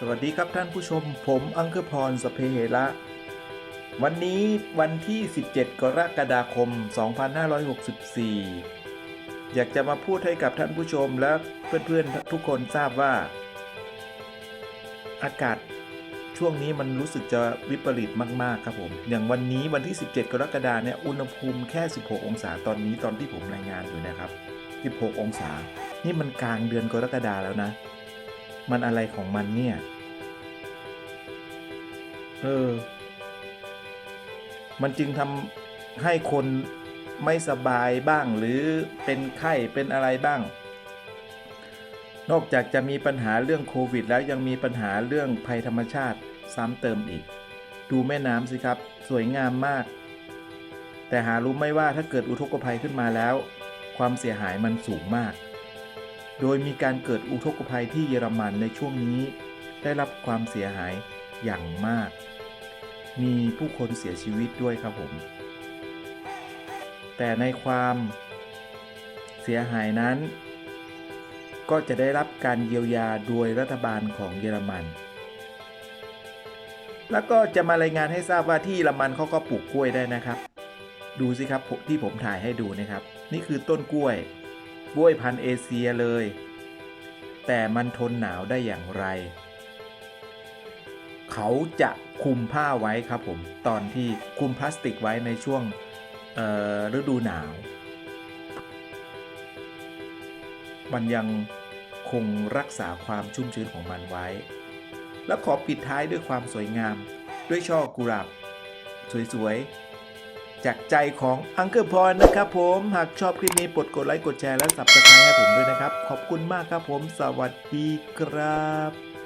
สวัสดีครับท่านผู้ชม ผมอังคอร์พรสเพเหระวันนี้วันที่ 17 กรกฎาคม 2564 อยากจะมาพูดให้กับท่านผู้ชมและเพื่อนๆทุกคนทราบว่า อากาศช่วงนี้มันรู้สึกจะวิปริตมาก ๆ ครับผม อย่างวันนี้วันที่ 17 กรกฎาเนี่ยอุณหภูมิแค่ 16 องศาตอนนี้ตอนที่ผมรายงานอยู่นะครับ 16 องศา นี่มันกลางเดือนกรกฎาแล้วนะ มันอะไรของมันเนี่ย เออ มันจึงทำให้คนไม่สบายบ้างหรือเป็นไข้เป็นอะไรบ้าง นอกจากจะมีปัญหาเรื่องโควิด แล้วยังมีปัญหาเรื่องภัยธรรมชาติซ้ำเติมอีก ดูแม่น้ำสิครับ สวยงามมาก แต่หารู้ไม่ว่าถ้าเกิดอุทกภัยขึ้นมาแล้ว ความเสียหายมันสูงมาก โดยมีการเกิดอุทกภัยที่เยอรมันในช่วงนี้ได้รับความเสียหายอย่างมาก มีผู้คนเสียชีวิตด้วยครับผม แต่ในความเสียหายนั้น ก็จะได้รับการเยียวยาโดยรัฐบาลของเยอรมัน แล้วก็จะมารายงานให้ทราบว่าที่เยอรมันเขาก็ปลูกกล้วยได้นะครับ ดูสิครับที่ผมถ่ายให้ดูนะครับ นี่คือต้นกล้วย กล้วยพันเอเชียเลย แต่มันทนหนาวได้อย่างไร เขาจะคุมผ้าไว้ครับผม ตอนที่คุมพลาสติกไว้ในช่วงฤดูหนาว มันยังคงรักษาความชุ่มชื้นของมันไว้ และขอปิดท้ายด้วยความสวยงาม ด้วยช่อกุหลาบสวยๆ จากใจของอังเกอร์พรนะครับผม หากชอบคลิปนี้กดกดไลค์กดแชร์และสับสไครต์ให้ผมด้วยนะครับ ขอบคุณมากครับผม สวัสดีครับ